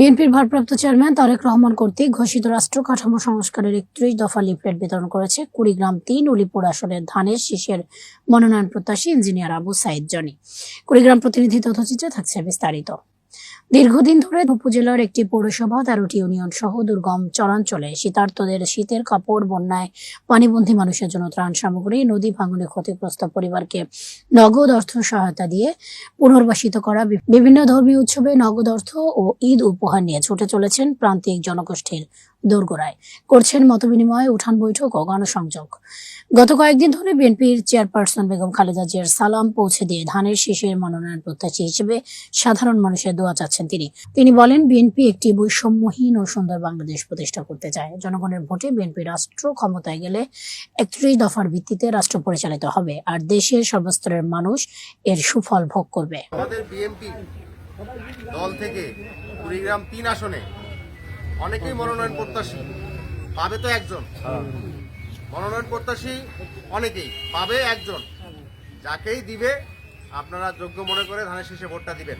বিএনপির ভারপ্রাপ্ত চেয়ারম্যান তারেক রহমান কর্তৃক ঘোষিত রাষ্ট্র কাঠামো সংস্কারের একত্রিশ দফা লিফলেট বিতরণ করেছে কুড়িগ্রাম তিন উলিপুর আসনের ধানের শীষের মনোনয়ন প্রত্যাশী ইঞ্জিনিয়ার আবু সাইদ জনি। কুড়িগ্রাম প্রতিনিধি তথ্যচিত্রে থাকছে বিস্তারিত। দীর্ঘদিন ধরে উপজেলার একটি পৌরসভা তেরোটি ইউনিয়ন সহ দুর্গম চরাঞ্চলে শীতার্তদের শীতের কাপড়, বন্যায় পানিবন্ধী মানুষের জন্য ত্রাণ সামগ্রী, নদী ভাঙনে ক্ষতিগ্রস্ত পরিবারকে নগদ অর্থ সহায়তা দিয়ে পুনর্বাসিত করা বিভিন্ন ধর্মীয় উৎসবে নগদ অর্থ ও ঈদ উপহার নিয়ে ছুটে চলেছেন প্রান্তিক জনগোষ্ঠীর দোরগোড়ায় করছেন মতবিনিময় উঠান বৈঠক ও গণসংযোগ। গত কয়েকদিন ধরে বিএনপির চেয়ারপারসন বেগম খালেদা জিয়ার সালাম পৌঁছে দিয়ে ধানের শীষের মনোনয়ন প্রত্যাশী হিসেবে সাধারণ মানুষের দোয়া চাচ্ছেন তিনি। তিনি বলেন, বিএনপি একটি বৈষম্যহীন ও সুন্দর বাংলাদেশ প্রতিষ্ঠা করতে চায়। জনগণের ভোটে বিএনপি রাষ্ট্র ক্ষমতায় গেলে একত্রিশ দফার ভিত্তিতে রাষ্ট্র পরিচালিত হবে, আর দেশের সর্বস্তরের মানুষ এর সুফল ভোগ করবে। আমাদের বিএমপি দল থেকে কুড়িগ্রাম তিন আসনে অনেকেই মনোনয়ন প্রত্যাশী। পাবে তো একজন। মনোনয়ন প্রত্যাশী অনেকেই। পাবে একজন। যাকেই দিবে, আপনারা যোগ্য মনে করে ধানের শীষে ভোটটা দিবেন।